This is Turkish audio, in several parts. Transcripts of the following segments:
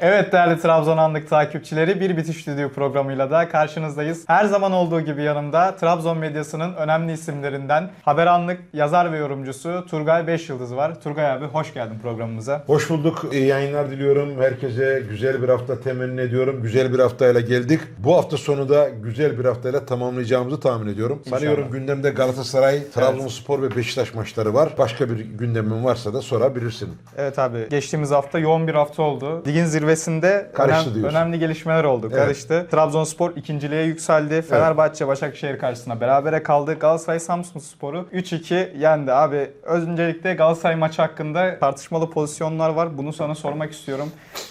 Evet değerli Trabzon Anlık takipçileri bir bitiş stüdyo programıyla da karşınızdayız. Her zaman olduğu gibi yanımda Trabzon medyasının önemli isimlerinden Haber Anlık yazar ve yorumcusu Turgay Beşyıldız var. Turgay abi hoş geldin programımıza. Hoş bulduk. İyi yayınlar diliyorum. Herkese güzel bir hafta temenni ediyorum. Güzel bir haftayla geldik. Bu hafta sonu da güzel bir haftayla tamamlayacağımızı tahmin ediyorum. Sanıyorum gündemde Galatasaray, Trabzonspor ve Beşiktaş maçları var. Başka bir gündemin varsa da sorabilirsin. Evet abi geçtiğimiz hafta yoğun bir hafta oldu. Ligin zirvesinde Karıştı önem- diyorsun. önemli gelişmeler oldu. Evet. Karıştı. Trabzonspor ikinciliğe yükseldi. Fenerbahçe Başakşehir karşısında berabere kaldı. Galatasaray Samsun Spor'u 3-2 yendi abi. Öncelikle Galatasaray maçı hakkında tartışmalı pozisyonlar var. Bunu sana sormak istiyorum.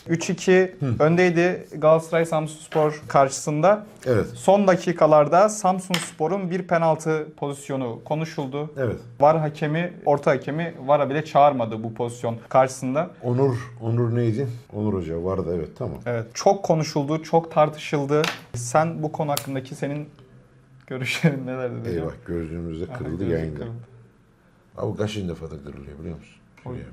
3-2 öndeydi Galatasaray Samsun Spor karşısında. Evet. Son dakikalarda Samsun Spor'un bir penaltı pozisyonu konuşuldu. Evet. VAR hakemi, orta hakemi VAR'a bile çağırmadı bu pozisyon karşısında. Onur, Onur neydi? Onur Hoca vardı evet tamam. Evet, çok konuşuldu, çok tartışıldı. Sen bu konu hakkındaki senin görüşlerin nelerdi? Eyvah gözlüğümüzde Aha, kırıldı gözlük yayında. kırıldı. Abi kaçıncı defada kırılıyor biliyor musun? Şuraya.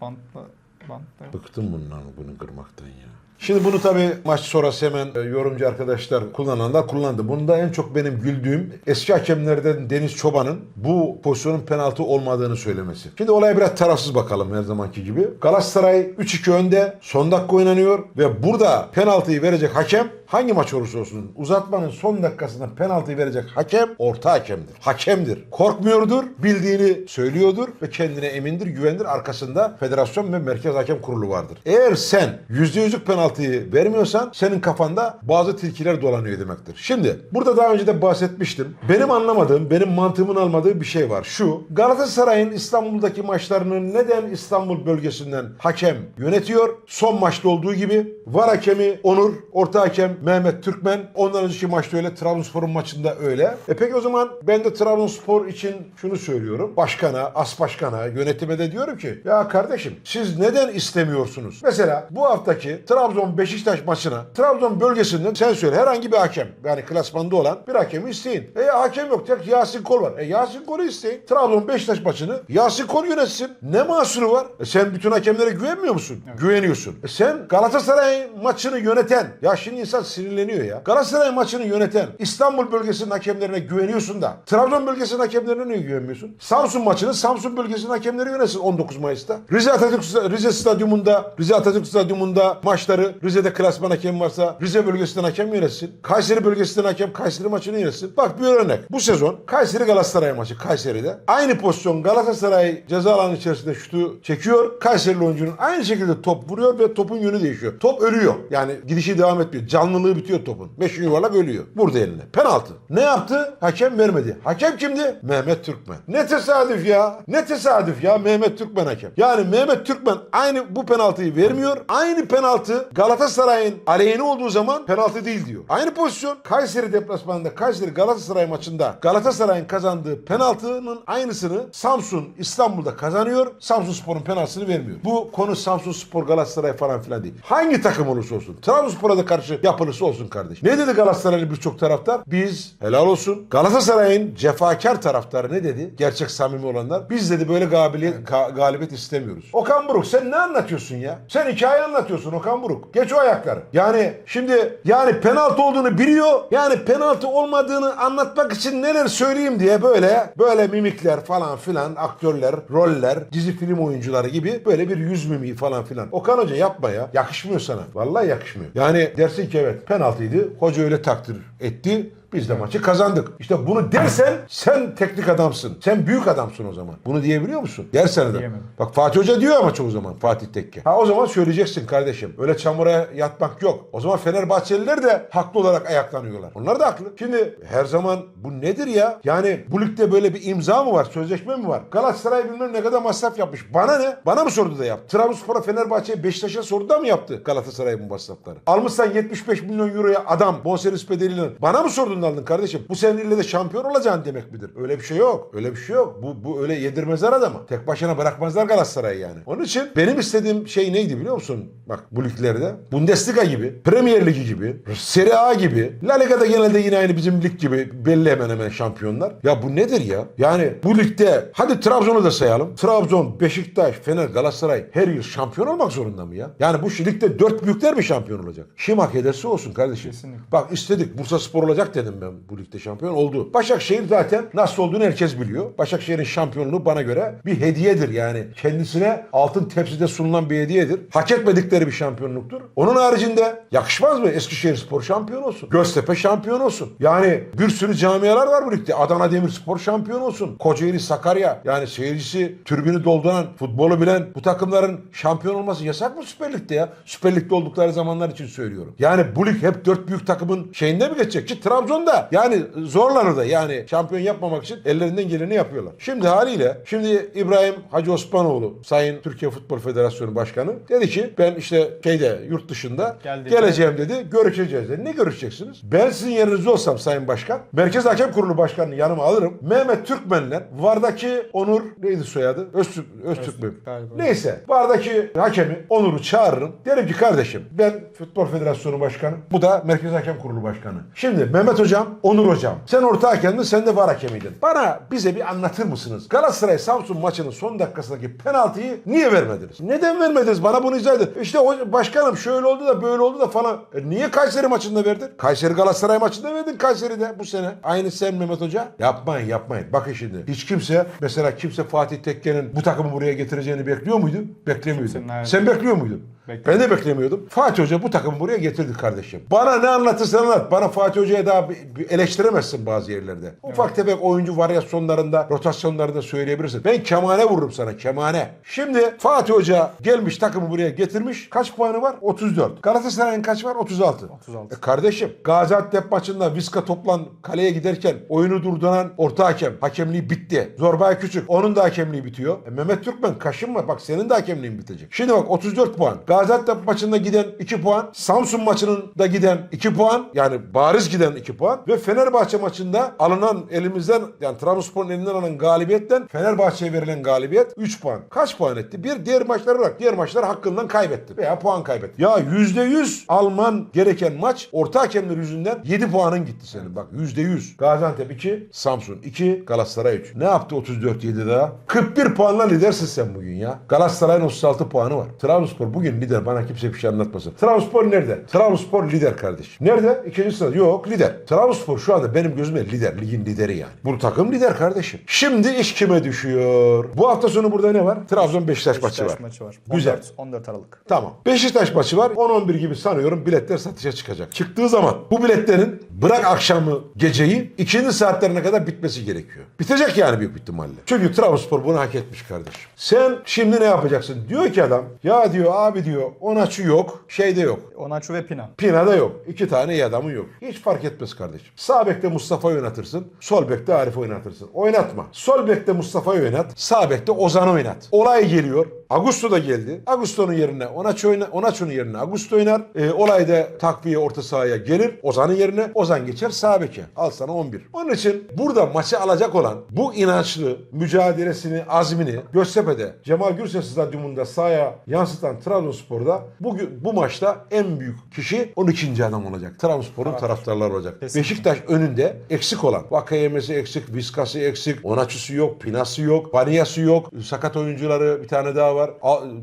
Bantla, bantla. Bıktım bundan bunu kırmaktan ya. Şimdi bunu tabii maç sonrası hemen e, yorumcu arkadaşlar kullananlar kullandı. Bunda en çok benim güldüğüm eski hakemlerden Deniz Çoban'ın bu pozisyonun penaltı olmadığını söylemesi. Şimdi olaya biraz tarafsız bakalım her zamanki gibi. Galatasaray 3-2 önde son dakika oynanıyor ve burada penaltıyı verecek hakem hangi maç olursa olsun uzatmanın son dakikasında penaltıyı verecek hakem orta hakemdir. Hakemdir. Korkmuyordur, bildiğini söylüyordur ve kendine emindir, güvendir. Arkasında federasyon ve merkez hakem kurulu vardır. Eğer sen %100'lük penaltıyı vermiyorsan senin kafanda bazı tilkiler dolanıyor demektir. Şimdi burada daha önce de bahsetmiştim. Benim anlamadığım, benim mantığımın almadığı bir şey var. Şu Galatasaray'ın İstanbul'daki maçlarını neden İstanbul bölgesinden hakem yönetiyor? Son maçta olduğu gibi var hakemi Onur, orta hakem Mehmet Türkmen. Ondan önceki maçta öyle, Trabzonspor'un maçında öyle. E peki o zaman ben de Trabzonspor için şunu söylüyorum. Başkana, as başkana, yönetime de diyorum ki ya kardeşim siz neden istemiyorsunuz? Mesela bu haftaki Trabzon Beşiktaş maçına Trabzon bölgesinden sen söyle herhangi bir hakem yani klasmanda olan bir hakemi isteyin. E hakem yok tek Yasin Kol var. E Yasin Kol'u isteyin. Trabzon Beşiktaş maçını Yasin Kol yönetsin. Ne mahsuru var? E sen bütün hakemlere güvenmiyor musun? Güveniyorsun. E sen Galatasaray maçını yöneten ya şimdi insan sinirleniyor ya. Galatasaray maçını yöneten İstanbul bölgesinin hakemlerine güveniyorsun da Trabzon bölgesinin hakemlerine niye güvenmiyorsun? Samsun maçını Samsun bölgesinin hakemleri yönetsin 19 Mayıs'ta. Rize Atatürk Rize Stadyumunda Rize Atatürk Stadyumunda maçları Rize'de klasman hakem varsa Rize bölgesinden hakem yönetsin. Kayseri bölgesinden hakem Kayseri maçını yönetsin. Bak bir örnek. Bu sezon Kayseri Galatasaray maçı Kayseri'de. Aynı pozisyon Galatasaray ceza alanı içerisinde şutu çekiyor. Kayserili oyuncunun aynı şekilde top vuruyor ve topun yönü değişiyor. Top ölüyor. Yani gidişi devam etmiyor. Canlılığı bitiyor topun. Meşin yuvarlak ölüyor. Burada eline. Penaltı. Ne yaptı? Hakem vermedi. Hakem kimdi? Mehmet Türkmen. Ne tesadüf ya. Ne tesadüf ya Mehmet Türkmen hakem. Yani Mehmet Türkmen aynı bu penaltıyı vermiyor. Aynı penaltı Galatasaray'ın aleyhine olduğu zaman penaltı değil diyor. Aynı pozisyon Kayseri deplasmanında Kayseri Galatasaray maçında Galatasaray'ın kazandığı penaltının aynısını Samsun İstanbul'da kazanıyor. Samsun Spor'un penaltısını vermiyor. Bu konu Samsun Spor Galatasaray falan filan değil. Hangi takım olursa olsun. Trabzonspor'a da karşı yapılırsa olsun kardeş. Ne dedi Galatasaraylı birçok taraftar? Biz helal olsun. Galatasaray'ın cefakar taraftarı ne dedi? Gerçek samimi olanlar. Biz dedi böyle galibiyet, ga- galibiyet istemiyoruz. Okan Buruk sen ne anlatıyorsun ya? Sen hikaye anlatıyorsun Okan Buruk. Geç o ayakları. Yani şimdi yani penaltı olduğunu biliyor. Yani penaltı olmadığını anlatmak için neler söyleyeyim diye böyle böyle mimikler falan filan aktörler, roller, dizi film oyuncuları gibi böyle bir yüz mimiği falan filan. Okan Hoca yapma ya. Yakışmıyor sana. Vallahi yakışmıyor. Yani dersin ki evet penaltıydı. Hoca öyle takdir etti. Biz de maçı kazandık. İşte bunu dersen sen teknik adamsın. Sen büyük adamsın o zaman. Bunu diyebiliyor musun? Dersen de. Diyemem. Bak Fatih Hoca diyor ama çoğu zaman Fatih Tekke. Ha o zaman söyleyeceksin kardeşim. Öyle çamura yatmak yok. O zaman Fenerbahçeliler de haklı olarak ayaklanıyorlar. Onlar da haklı. Şimdi her zaman bu nedir ya? Yani bu ligde böyle bir imza mı var? Sözleşme mi var? Galatasaray bilmem ne kadar masraf yapmış. Bana ne? Bana mı sordu da yaptı? Trabzonspor'a Fenerbahçe'ye Beşiktaş'a sordu da mı yaptı Galatasaray bu masrafları? Almışsan 75 milyon euroya adam bonservis bedeliyle bana mı sordun da aldın kardeşim. Bu senin ille de şampiyon olacaksın demek midir? Öyle bir şey yok. Öyle bir şey yok. Bu, bu öyle yedirmezler adama. Tek başına bırakmazlar Galatasaray'ı yani. Onun için benim istediğim şey neydi biliyor musun? Bak bu liglerde. Bundesliga gibi, Premier Ligi gibi, Serie A gibi, La Liga'da genelde yine aynı bizim lig gibi belli hemen hemen şampiyonlar. Ya bu nedir ya? Yani bu ligde hadi Trabzon'u da sayalım. Trabzon, Beşiktaş, Fener, Galatasaray her yıl şampiyon olmak zorunda mı ya? Yani bu ligde dört büyükler mi şampiyon olacak? Kim hak ederse olsun kardeşim. Kesinlikle. Bak istedik Bursa Spor olacak dedim ben bu ligde şampiyon oldu. Başakşehir zaten nasıl olduğunu herkes biliyor. Başakşehir'in şampiyonluğu bana göre bir hediyedir yani. Kendisine altın tepside sunulan bir hediyedir. Hak etmedikleri bir şampiyonluktur. Onun haricinde yakışmaz mı Eskişehir Spor şampiyon olsun? Göztepe şampiyon olsun. Yani bir sürü camialar var bu ligde. Adana Demirspor şampiyon olsun. Kocaeli Sakarya yani seyircisi türbünü dolduran, futbolu bilen bu takımların şampiyon olması yasak mı Süper Lig'de ya? Süper Lig'de oldukları zamanlar için söylüyorum. Yani bu lig hep dört büyük takımın şeyinde mi geçecek? Ki Trabzon'da yani zorlanır da yani şampiyon yapmamak için ellerinden geleni yapıyorlar. Şimdi haliyle şimdi İbrahim Hacı Osmanoğlu Sayın Türkiye Futbol Federasyonu Başkanı dedi ki ben işte şeyde yurt dışında Geldi. geleceğim dedi. Görüşeceğiz dedi. Ne görüşeceksiniz? Ben sizin yerinizde olsam Sayın Başkan Merkez Hakem Kurulu Başkanı'nı yanıma alırım. Mehmet Türkmen'le Vardaki Onur neydi soyadı? Öztürk, Öztürk mü? Neyse. Vardaki hakemi Onur'u çağırırım. Derim ki kardeşim ben Futbol Federasyonu Başkanı. Bu da Merkez Hakem Kurulu Başkanı. Şimdi Mehmet Hocam, Onur Hocam. Sen orta hakemdin, sen de var hakemiydin. Bana bize bir anlatır mısınız? Galatasaray Samsun maçının son dakikasındaki penaltıyı niye vermediniz? Neden vermediniz? Bana bunu izah edin. İşte o başkanım şöyle oldu da böyle oldu da falan. E niye Kayseri maçında verdin? Kayseri Galatasaray maçında verdin Kayseri'de bu sene. Aynı sen Mehmet Hoca. Yapmayın yapmayın. Bakın şimdi. Hiç kimse mesela kimse Fatih Tekke'nin bu takımı buraya getireceğini bekliyor muydu? Beklemiyordu. Kimsenin Sen bekliyor muydun? Ben de beklemiyordum. Fatih Hoca bu takımı buraya getirdi kardeşim. Bana ne anlatırsan anlat. Bana Fatih Hoca'ya daha bir- bir eleştiremezsin bazı yerlerde. Ufak tefek oyuncu varyasyonlarında, rotasyonlarında söyleyebilirsin. Ben kemane vururum sana kemane. Şimdi Fatih Hoca gelmiş takımı buraya getirmiş. Kaç puanı var? 34. Galatasaray'ın kaç var? 36. 36. E kardeşim Gaziantep maçında Viska toplan kaleye giderken oyunu durduran orta hakem. Hakemliği bitti. Zorbay Küçük. Onun da hakemliği bitiyor. E Mehmet Türkmen kaşınma. Bak senin de hakemliğin bitecek. Şimdi bak 34 puan. Gaziantep maçında giden 2 puan. Samsun maçının da giden 2 puan. Yani bariz giden 2 puan. Ve Fenerbahçe maçında alınan elimizden yani Trabzonspor'un elinden alınan galibiyetten Fenerbahçe'ye verilen galibiyet 3 puan. Kaç puan etti? Bir diğer maçları bırak. Diğer maçlar hakkından kaybetti. Veya puan kaybetti. Ya %100 alman gereken maç orta hakemler yüzünden 7 puanın gitti senin. Bak %100. Gaziantep 2, Samsun 2, Galatasaray 3. Ne yaptı 34 7 daha? 41 puanla lidersin sen bugün ya. Galatasaray'ın 36 puanı var. Trabzonspor bugün lider. Bana kimse bir şey anlatmasın. Trabzonspor nerede? Trabzonspor lider kardeşim. Nerede? İkinci sırada. Yok lider. Trabzonspor şu anda benim gözümde lider. Ligin lideri yani. Bu takım lider kardeşim. Şimdi iş kime düşüyor? Bu hafta sonu burada ne var? Trabzon Beşiktaş, maçı var. Beşiktaş maçı var. Güzel. 14, 14 Aralık. Tamam. Beşiktaş maçı var. 10-11 gibi sanıyorum biletler satışa çıkacak. Çıktığı zaman bu biletlerin bırak akşamı geceyi ikinci saatlerine kadar bitmesi gerekiyor. Bitecek yani büyük ihtimalle. Çünkü Trabzonspor bunu hak etmiş kardeşim. Sen şimdi ne yapacaksın? Diyor ki adam ya diyor abi diyor Onaçu yok şeyde yok. Onaçu ve Pina. Pina'da yok. İki tane iyi adamın yok. Hiç fark etmez kardeşim. Sağ bekte Mustafa'yı oynatırsın. Sol bekte Arif oynatırsın. Oynatma. Sol bekte Mustafa'yı oynat. Sağ bekte Ozan'ı oynat. Olay geliyor. Augusto da geldi. Augusto'nun yerine Onaçu oyna, Onaçu'nun yerine Augusto oynar. Ee, olay da takviye orta sahaya gelir. Ozan'ın yerine Ozan geçer sağ beke. Al sana 11. Onun için burada maçı alacak olan bu inançlı mücadelesini, azmini Göztepe'de Cemal Gürses Stadyumunda sahaya yansıtan Trabzonspor'da bugün bu maçta en büyük kişi 12. adam olacak. Trabzonspor'un taraftarları olacak. Kesinlikle. Beşiktaş önünde eksik olan. Vakayemesi eksik, Viskası eksik, Onaçusu yok, Pinası yok, Paniyası yok. Sakat oyuncuları bir tane daha var.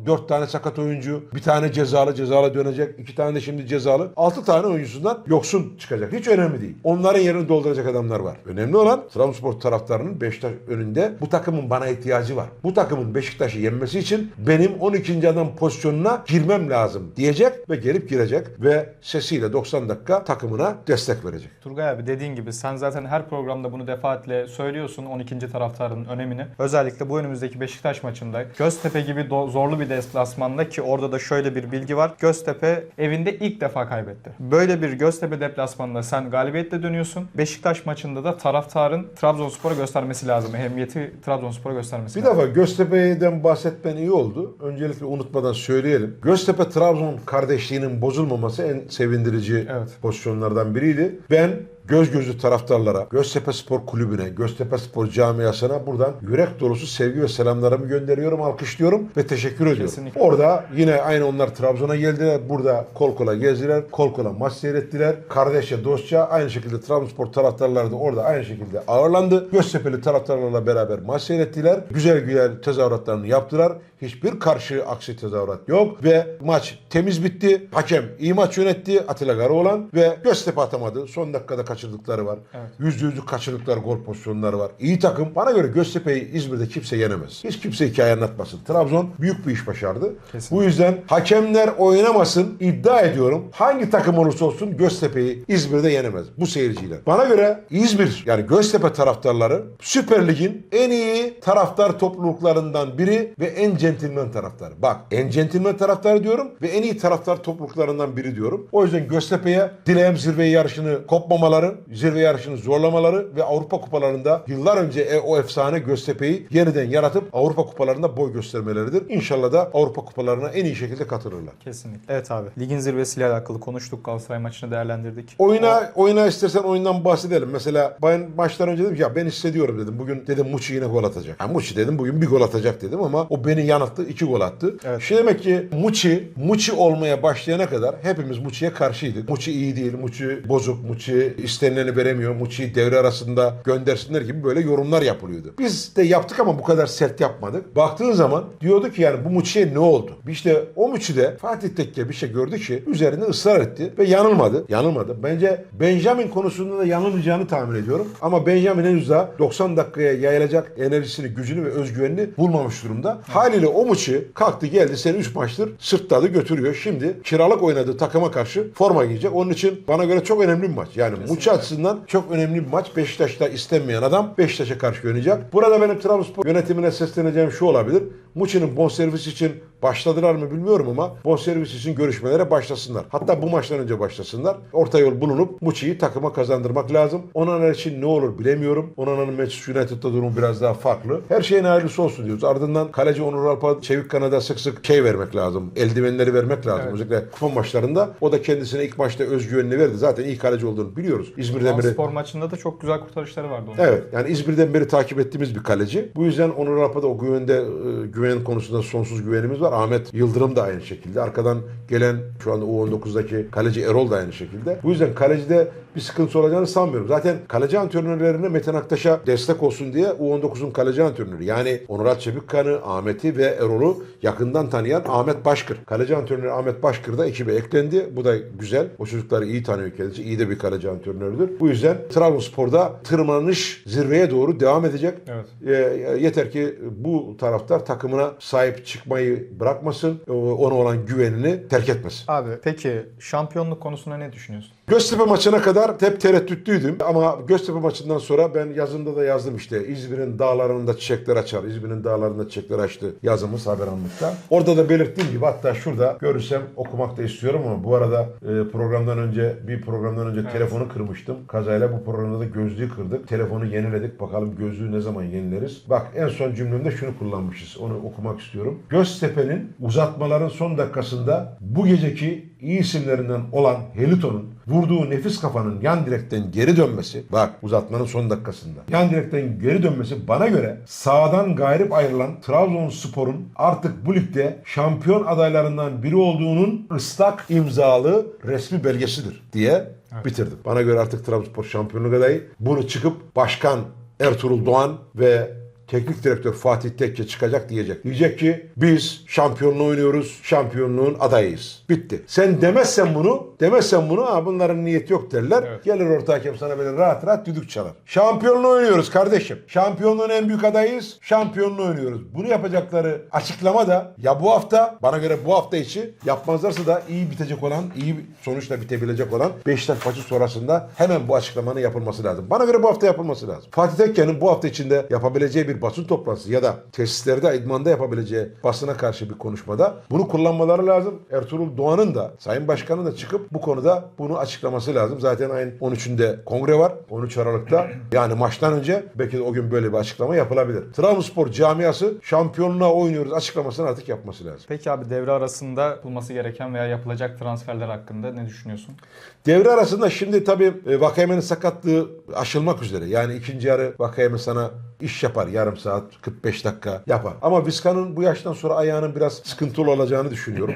Dört tane sakat oyuncu. Bir tane cezalı, cezalı dönecek. iki tane de şimdi cezalı. Altı tane oyuncusundan yoksun çıkacak. Hiç önemli değil. Onların yerini dolduracak adamlar var. Önemli olan Trabzonspor taraftarının Beşiktaş önünde bu takımın bana ihtiyacı var. Bu takımın Beşiktaş'ı yenmesi için benim 12. adam pozisyonuna girmem lazım diyecek ve gelip girecek ve sesiyle 90 dakika takımına destek verecek. Turgay abi dediğin gibi sen zaten her programda bunu defaatle söylüyorsun 12. taraftarın önemini. Özellikle bu önümüzdeki Beşiktaş maçında Göztepe gibi do- zorlu bir deplasmanda ki orada da şöyle bir bilgi var. Göztepe evinde ilk defa kaybetti. Böyle bir Göztepe deplasmanında sen galibiyetle dönüyorsun. Beşiktaş maçında da taraftarın Trabzonspor'a göstermesi lazım. Ehemmiyeti Trabzonspor'a göstermesi Bir lazım. defa Göztepe'den bahsetmen iyi oldu. Öncelikle unutmadan söyleyelim. Göztepe Trabzon kardeşliğinin bozulmaması en sevindirici Evet. pozisyonlardan biriydi. Ben göz gözü taraftarlara, Göztepe Spor Kulübü'ne, Göztepe Spor camiasına buradan yürek dolusu sevgi ve selamlarımı gönderiyorum, alkışlıyorum ve teşekkür ediyorum. Kesinlikle. Orada yine aynı onlar Trabzon'a geldiler. Burada kol kola gezdiler, kol kola maç seyrettiler. Kardeşçe, dostça aynı şekilde Trabzonspor taraftarları da orada aynı şekilde ağırlandı. Göztepe'li taraftarlarla beraber maç seyrettiler. Güzel güzel tezahüratlarını yaptılar. Hiçbir karşı aksi tezahürat yok ve maç temiz bitti. Hakem iyi maç yönetti Atilla Karaoğlan ve Göztepe atamadı. Son dakikada kaçırdıkları var. Evet. Yüzde yüzlük kaçırdıkları gol pozisyonları var. İyi takım. Bana göre Göztepe'yi İzmir'de kimse yenemez. Hiç kimse hikaye anlatmasın. Trabzon büyük bir iş başardı. Kesinlikle. Bu yüzden hakemler oynamasın iddia ediyorum. Hangi takım olursa olsun Göztepe'yi İzmir'de yenemez. Bu seyirciyle. Bana göre İzmir yani Göztepe taraftarları Süper Lig'in en iyi taraftar topluluklarından biri ve en centilmen taraftarı. Bak en centilmen taraftarı diyorum ve en iyi taraftar topluluklarından biri diyorum. O yüzden Göztepe'ye dileğim zirve yarışını kopmamaları, zirve yarışını zorlamaları ve Avrupa kupalarında yıllar önce e- o efsane Göztepe'yi yeniden yaratıp Avrupa kupalarında boy göstermeleridir. İnşallah da Avrupa kupalarına en iyi şekilde katılırlar. Kesinlikle. Evet abi. Ligin zirvesiyle alakalı konuştuk. Galatasaray maçını değerlendirdik. Oyuna oyuna istersen oyundan bahsedelim. Mesela ben maçtan önce dedim ki ya ben hissediyorum dedim. Bugün dedim Muçi yine gol atacak. Ha, Muçi dedim bugün bir gol atacak dedim ama o beni yanılttı. iki gol attı. Evet. Şimdi demek ki Muçi, Muçi olmaya başlayana kadar hepimiz Muçi'ye karşıydık. Muçi iyi değil, Muçi bozuk, Muçi istenileni veremiyor, Muçi'yi devre arasında göndersinler gibi böyle yorumlar yapılıyordu. Biz de yaptık ama bu kadar sert yapmadık. Baktığın zaman diyordu ki yani bu Muçi'ye ne oldu? İşte o Muçi'de Fatih Tekke bir şey gördü ki üzerinde ısrar etti ve yanılmadı. Yanılmadı. Bence Benjamin konusunda da yanılmayacağını tahmin ediyorum. Ama Benjamin henüz daha 90 dakikaya yayılacak enerjisini, gücünü ve özgüvenini bulmamış durumda. Haliyle o Muçi kalktı geldi seni 3 maçtır sırtladı götürüyor. Şimdi kiralık oynadığı takıma karşı forma giyecek. Onun için bana göre çok önemli bir maç. Yani Muçi açısından çok önemli bir maç. Beşiktaş'ta istenmeyen adam Beşiktaş'a karşı oynayacak. Burada benim Trabzonspor yönetimine sesleneceğim şu olabilir. Muçi'nin bonservis için başladılar mı bilmiyorum ama bonservis için görüşmelere başlasınlar. Hatta bu maçtan önce başlasınlar. Orta yol bulunup Muçi'yi takıma kazandırmak lazım. Onana için ne olur bilemiyorum. Onana'nın Manchester United'da durumu biraz daha farklı. Her şeyin hayırlısı olsun diyoruz. Ardından kaleci Onur Alp'a çevik kanada sık sık şey vermek lazım. Eldivenleri vermek lazım. Evet. Özellikle kupa maçlarında. O da kendisine ilk maçta özgüvenini verdi. Zaten iyi kaleci olduğunu biliyoruz. İzmir'den beri spor maçında da çok güzel kurtarışları vardı onun. Evet yani İzmir'den beri takip ettiğimiz bir kaleci. Bu yüzden Onur Alp'a da o güvende e, güven konusunda sonsuz güvenimiz var. Ahmet Yıldırım da aynı şekilde. Arkadan gelen şu anda U19'daki kaleci Erol da aynı şekilde. Bu yüzden kalecide bir sıkıntı olacağını sanmıyorum. Zaten kaleci antrenörlerine Metin Aktaş'a destek olsun diye U19'un kaleci antrenörü. Yani Onur Alçevikkan'ı, Ahmet'i ve Erol'u yakından tanıyan Ahmet Başkır. Kaleci antrenörü Ahmet Başkır da ekibe eklendi. Bu da güzel. O çocukları iyi tanıyor kendisi. İyi de bir kaleci antrenörüdür. Bu yüzden Trabzonspor'da tırmanış zirveye doğru devam edecek. Evet. E, yeter ki bu taraftar takımına sahip çıkmayı bırakmasın. e, Ona olan güvenini terk etmesin. Abi peki şampiyonluk konusunda ne düşünüyorsun? Göztepe maçına kadar hep tereddütlüydüm ama Göztepe maçından sonra ben yazımda da yazdım işte İzmir'in dağlarında çiçekler açar, İzmir'in dağlarında çiçekler açtı yazımız haberanlıkta. Orada da belirttiğim gibi hatta şurada görürsem okumak da istiyorum ama bu arada e, programdan önce bir programdan önce telefonu kırmıştım. Kazayla bu programda da gözlüğü kırdık. Telefonu yeniledik. Bakalım gözlüğü ne zaman yenileriz. Bak en son cümlemde şunu kullanmışız. Onu okumak istiyorum. Göztepe'nin uzatmaların son dakikasında bu geceki iyi isimlerinden olan Heliton'un vurduğu nefis kafanın yan direkten geri dönmesi, bak uzatmanın son dakikasında, yan direkten geri dönmesi bana göre sağdan gayrip ayrılan Trabzonspor'un artık bu ligde şampiyon adaylarından biri olduğunun ıslak imzalı resmi belgesidir diye bitirdim. Bana göre artık Trabzonspor şampiyonluk adayı. Bunu çıkıp başkan Ertuğrul Doğan ve teknik direktör Fatih Tekke çıkacak diyecek. Diyecek ki biz şampiyonluğu oynuyoruz, şampiyonluğun adayıyız. Bitti. Sen demezsen bunu, demezsen bunu ha bunların niyeti yok derler. Evet. Gelir orta hakem sana böyle rahat rahat düdük çalar. Şampiyonluğu oynuyoruz kardeşim. Şampiyonluğun en büyük adayıyız. Şampiyonluğu oynuyoruz. Bunu yapacakları açıklama da ya bu hafta bana göre bu hafta içi yapmazlarsa da iyi bitecek olan, iyi sonuçla bitebilecek olan Beşiktaş maçı sonrasında hemen bu açıklamanın yapılması lazım. Bana göre bu hafta yapılması lazım. Fatih Tekke'nin bu hafta içinde yapabileceği bir bir basın toplantısı ya da tesislerde idmanda yapabileceği basına karşı bir konuşmada bunu kullanmaları lazım. Ertuğrul Doğan'ın da Sayın Başkan'ın da çıkıp bu konuda bunu açıklaması lazım. Zaten ayın 13'ünde kongre var. 13 Aralık'ta yani maçtan önce belki de o gün böyle bir açıklama yapılabilir. Trabzonspor camiası şampiyonluğa oynuyoruz açıklamasını artık yapması lazım. Peki abi devre arasında yapılması gereken veya yapılacak transferler hakkında ne düşünüyorsun? Devre arasında şimdi tabii e, Vakayeme'nin sakatlığı aşılmak üzere. Yani ikinci yarı Vakayeme sana iş yapar. Yarım saat, 45 dakika yapar. Ama Vizca'nın bu yaştan sonra ayağının biraz sıkıntılı olacağını düşünüyorum.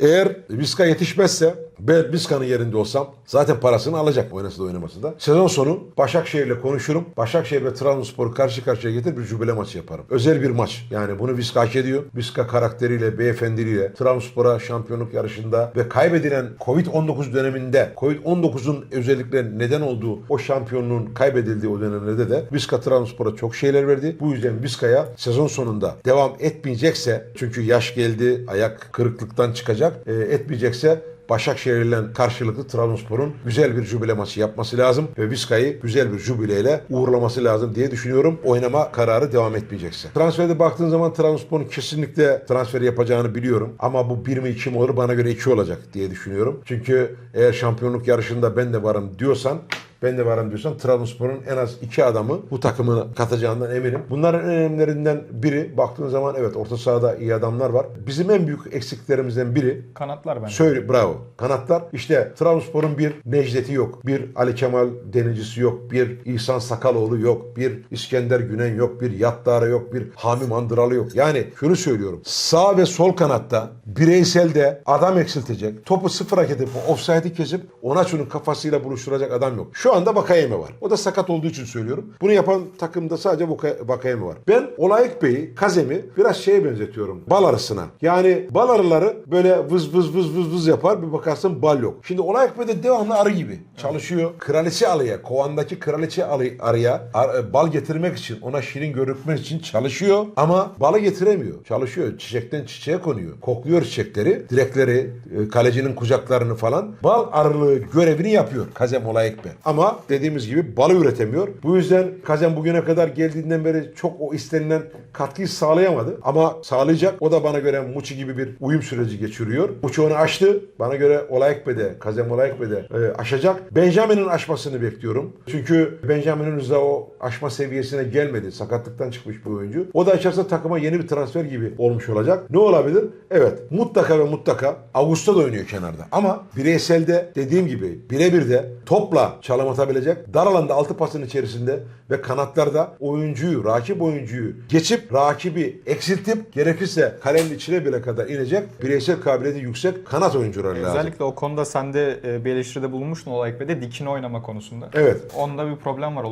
Eğer Vizca yetişmezse ben Vizca'nın yerinde olsam zaten parasını alacak oynasa da oynamasa da. Sezon sonu Başakşehir'le konuşurum. Başakşehir ve Trabzonspor'u karşı karşıya getir bir jubile maçı yaparım. Özel bir maç. Yani bunu Vizca hak ediyor. Vizca karakteriyle, beyefendiliğiyle Trabzonspor'a şampiyonluk yarışında ve kaybedilen Covid-19 döneminde Covid-19'un özellikle neden olduğu o şampiyonluğun kaybedildiği o dönemlerde de Vizca Trabzonspor'a çok şeyler verdi. Bu yüzden Vizca'ya sezon sonunda devam etmeyecekse çünkü yaş geldi, ayak kırıklıktan çıkacak. e, etmeyecekse Başakşehir'le karşılıklı Trabzonspor'un güzel bir jubile maçı yapması lazım ve Vizca'yı güzel bir jubileyle uğurlaması lazım diye düşünüyorum. Oynama kararı devam etmeyecekse. Transferde baktığın zaman Trabzonspor'un kesinlikle transfer yapacağını biliyorum. Ama bu 1 mi 2 mi olur bana göre 2 olacak diye düşünüyorum. Çünkü eğer şampiyonluk yarışında ben de varım diyorsan ben de varım diyorsan Trabzonspor'un en az iki adamı bu takımına katacağından eminim. Bunların en önemlilerinden biri baktığın zaman evet orta sahada iyi adamlar var. Bizim en büyük eksiklerimizden biri Kanatlar bence. Söyle bravo. Kanatlar işte Trabzonspor'un bir Necdet'i yok. Bir Ali Kemal Denizcisi yok. Bir İhsan Sakaloğlu yok. Bir İskender Günen yok. Bir Yattara yok. Bir Hami Mandıralı yok. Yani şunu söylüyorum. Sağ ve sol kanatta bireyselde adam eksiltecek. Topu sıfıra getirip offside'i kesip ona şunun kafasıyla buluşturacak adam yok. Şu anda Bakayeme var. O da sakat olduğu için söylüyorum. Bunu yapan takımda sadece Bakayeme var. Ben Olayık Bey'i, Kazem'i biraz şeye benzetiyorum. Bal arısına. Yani bal arıları böyle vız vız vız vız vız yapar bir bakarsın bal yok. Şimdi Olayık Bey de devamlı arı gibi çalışıyor. Kraliçe arıya, kovandaki kraliçe arı- arıya ar- e, bal getirmek için, ona şirin görünmek için çalışıyor. Ama balı getiremiyor. Çalışıyor. Çiçekten çiçeğe konuyor. Kokluyor çiçekleri, direkleri, e, kalecinin kucaklarını falan. Bal arılığı görevini yapıyor Kazem Olayık Bey. Ama dediğimiz gibi balı üretemiyor. Bu yüzden Kazem bugüne kadar geldiğinden beri çok o istenilen katkıyı sağlayamadı. Ama sağlayacak. O da bana göre Muçi gibi bir uyum süreci geçiriyor. Muçi onu aştı. Bana göre Olayık Bey de, Kazem Olayık Bey de e, aşacak. Benjamin'in aşmasını bekliyorum. Çünkü Benjamin henüz o aşma seviyesine gelmedi. Sakatlıktan çıkmış bir oyuncu. O da açarsa takıma yeni bir transfer gibi olmuş olacak. Ne olabilir? Evet. Mutlaka ve mutlaka Ağustos da oynuyor kenarda. Ama bireyselde dediğim gibi birebir de topla çalım atabilecek. Dar alanda altı pasın içerisinde ve kanatlarda oyuncuyu, rakip oyuncuyu geçip rakibi eksiltip gerekirse kalenin içine bile kadar inecek bireysel kabiliyeti yüksek kanat oyuncuları lazım. Özellikle o konuda sen de e, bir eleştiride bulunmuştun Olayık Bey'de dikine oynama konusunda. Evet. Onda bir problem var.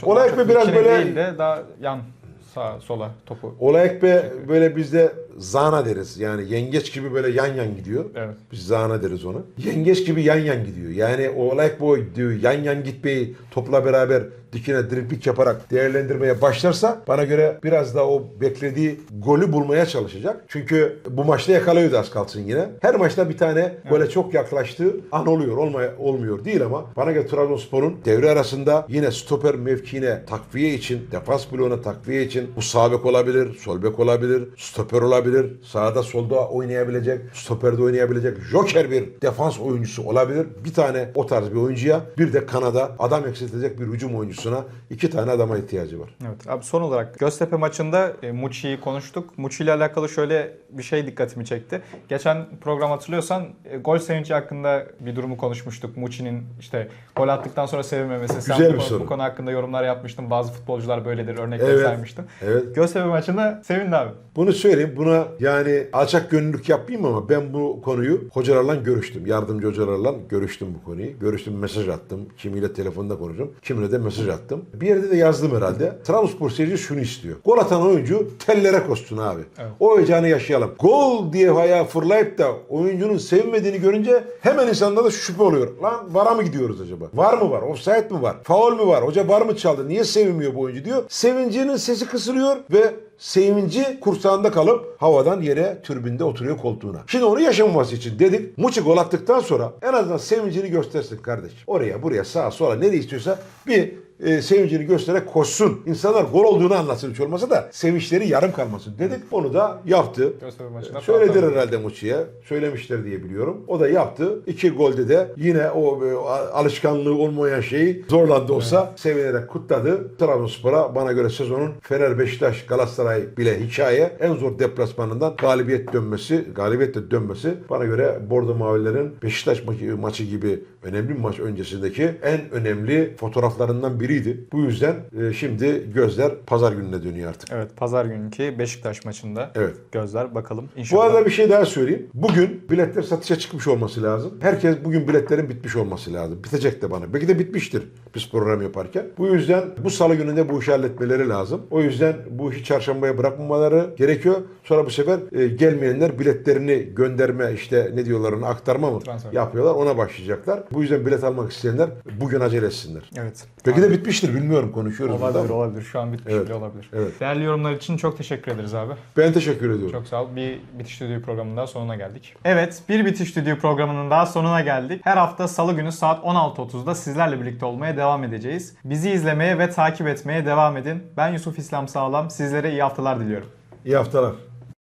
Çok, Olayık çok Bey biraz böyle- değil de daha yan sağa sola topu. Olayık be böyle bizde zana deriz. Yani yengeç gibi böyle yan yan gidiyor. Evet. Biz zana deriz ona. Yengeç gibi yan yan gidiyor. Yani o Olayık boy diyor yan yan gitmeyi topla beraber dikine driplik yaparak değerlendirmeye başlarsa bana göre biraz daha o beklediği golü bulmaya çalışacak. Çünkü bu maçta yakalıyordu az kalsın yine. Her maçta bir tane böyle çok yaklaştığı an oluyor. Olmaya, olmuyor değil ama bana göre Trabzonspor'un devre arasında yine stoper mevkiine takviye için, defans bloğuna takviye için bu sağ bek olabilir, sol bek olabilir, stoper olabilir, sağda solda oynayabilecek, stoperde oynayabilecek joker bir defans oyuncusu olabilir. Bir tane o tarz bir oyuncuya bir de kanada adam eksiltecek bir hücum oyuncusuna iki tane adama ihtiyacı var. Evet. Abi son olarak Göztepe maçında e, Muçi'yi konuştuk. Muçi ile alakalı şöyle bir şey dikkatimi çekti. Geçen program hatırlıyorsan e, gol sevinci hakkında bir durumu konuşmuştuk. Muçi'nin işte gol attıktan sonra sevinmemesi. Sen Güzel bu, bir konu- soru. bu konu hakkında yorumlar yapmıştın. Bazı futbolcular böyledir. Örnekler Evet. saymıştın. Evet. Göztepe maçında sevindi abi. Bunu söyleyeyim. Buna yani alçak gönüllülük yapmayayım ama ben bu konuyu hocalarla görüştüm. Yardımcı hocalarla görüştüm bu konuyu. Görüştüm, mesaj attım. Kimiyle telefonda konuştum. Kimine de mesaj attım. Bir yerde de yazdım herhalde. Trabzonspor seyirci şunu istiyor. Gol atan oyuncu tellere koşsun abi. Evet. O heyecanı yaşayalım. Gol diye ayağa fırlayıp da oyuncunun sevinmediğini görünce hemen insanda da şüphe oluyor. Lan vara mı gidiyoruz acaba? Var mı var? Offside mi var? Faul mü var? Hoca var mı çaldı? Niye sevinmiyor bu oyuncu diyor. Sevincinin sesi kısılıyor ve sevinci kursağında kalıp havadan yere türbinde oturuyor koltuğuna. Şimdi onu yaşamaması için dedik. Muçi gol attıktan sonra en azından sevincini göstersin kardeş. Oraya buraya sağa sola nereye istiyorsa bir e, sevincini göstererek koşsun. İnsanlar gol olduğunu anlasın hiç olmasa da sevinçleri yarım kalmasın dedik. Onu da yaptı. Maçında Söylediler herhalde Muçi'ye. Söylemişler diye biliyorum. O da yaptı. İki golde de yine o e, alışkanlığı olmayan şeyi zorlandı olsa sevinerek kutladı. Trabzonspor'a bana göre sezonun Fener, Beşiktaş, Galatasaray bile hikaye en zor deplasmanından galibiyet dönmesi, galibiyetle dönmesi bana göre Bordo Mavilerin Beşiktaş maçı, maçı gibi önemli bir maç öncesindeki en önemli fotoğraflarından biriydi. Bu yüzden e, şimdi gözler pazar gününe dönüyor artık. Evet pazar günkü Beşiktaş maçında. Evet. Gözler bakalım inşallah. Bu arada bir şey daha söyleyeyim. Bugün biletler satışa çıkmış olması lazım. Herkes bugün biletlerin bitmiş olması lazım. Bitecek de bana. Belki de bitmiştir biz program yaparken. Bu yüzden bu salı gününde bu işi halletmeleri lazım. O yüzden bu işi çarşambaya bırakmamaları gerekiyor. Sonra bu sefer e, gelmeyenler biletlerini gönderme işte ne diyorlar ona aktarma mı Transfer. yapıyorlar. Ona başlayacaklar. Bu yüzden bilet almak isteyenler bugün acele etsinler. Evet. Belki de bitmiştir bilmiyorum konuşuyoruz burada Olabilir ama. olabilir. Şu an bitmiş Evet. bile olabilir. Evet. Değerli yorumlar için çok teşekkür ederiz abi. Ben teşekkür ediyorum. Çok sağ ol. Bir Bitiş Düdüğü programının daha sonuna geldik. Evet, bir Bitiş Düdüğü programının daha sonuna geldik. Her hafta salı günü saat 16.30'da sizlerle birlikte olmaya devam edeceğiz. Bizi izlemeye ve takip etmeye devam edin. Ben Yusuf İslam Sağlam. Sizlere iyi haftalar diliyorum. İyi haftalar.